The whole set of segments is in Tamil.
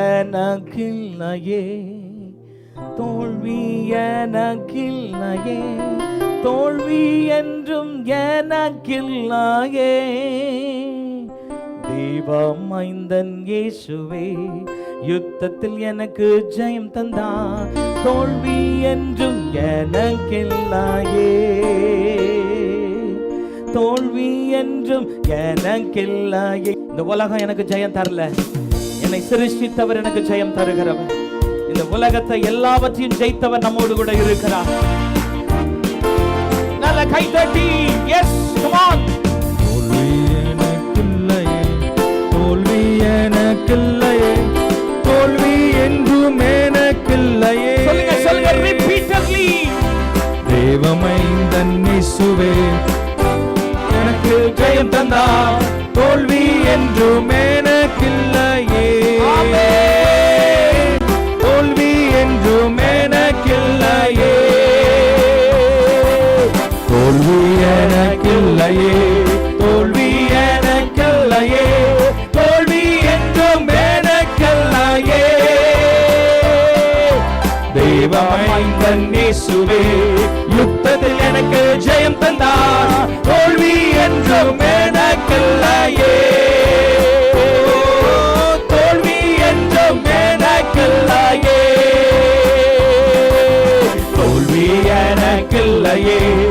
எனக்கில்லையே தோல்வி எனக்கில்லையே தோல்வி என்றும் எனக்கில்லையே தெய்வம் மைந்தன் இயேசுவே யுத்தத்தில் எனக்கு ஜெயம் தந்தா தோல்வி என்றும் எனக்கில்லையே தோல்வி என்றும் எனக்கில்லையே இந்த உலகம் எனக்கு ஜெயம் தரல. என்னை சிருஷ்டித்தவர் எனக்கு ஜெயம் தருகிறவர். இந்த உலகத்தை எல்லாவற்றையும் ஜெயித்தவர் நம்மோடு கூட இருக்கிறார். நல்ல கை தட்டி. எஸ் கமான் தோல்வி எனக்கில்லையே தோல்வி எனக்கில்லையே தோல்வி என்றும் எனக்கில்லையே. சொல்லுங்க சொல்லுங்க ரிப்பீட்டட்லி தேவமைந்தன் இயேசுவே எனக்கு ஜெயம் தந்தார். தோல்வி என்றும் எனக்கில்லையே தோல்வி எனக்கில்லையே. தோல்வி என்றும் எனக்கில்லையே. தெய்வமைந்தன் இயேசுவே யுத்தத்தில் எனக்கு ஜெயம் தந்தார். தோல்வி என்றும் எனக்கில்லையே. தோல்வி என்றும் எனக்கில்லையே. தோல்வி எனக்கில்லையே.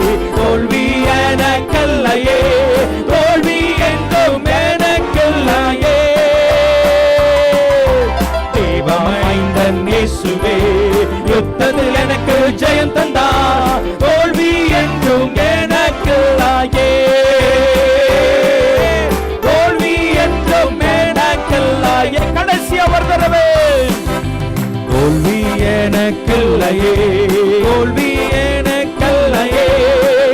இயேசுவே யுத்தத்தில் எனக்கு ஜெயம் தந்தார் தோல்வி என்றும் எனக்கில்லையே. தோல்வி என்றும் எனக்கில்லையே. கடைசி அவர் தரவே. தோல்வி எனக்கில்லையே. தோல்வி எனக்கில்லையே.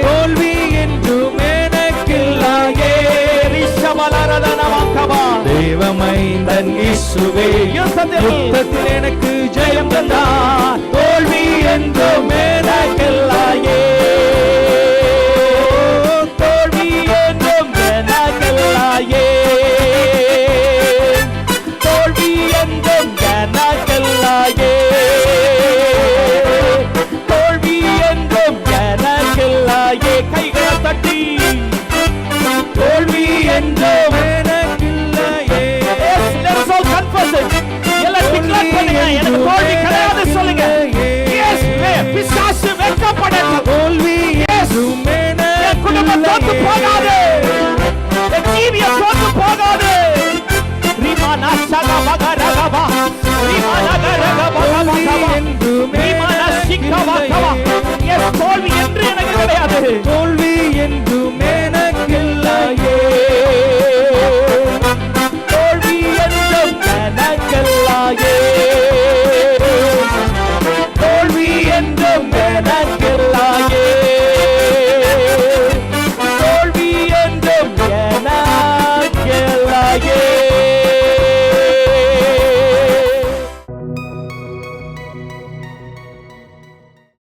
தோல்வி என்றும் எனக்கில்லையே. ரிஷபலரதனமாக்கவா தேவமைந்தன் இயேசுவே யுத்தத்தில். எனக்கு தந்தார் தோல்வி আছে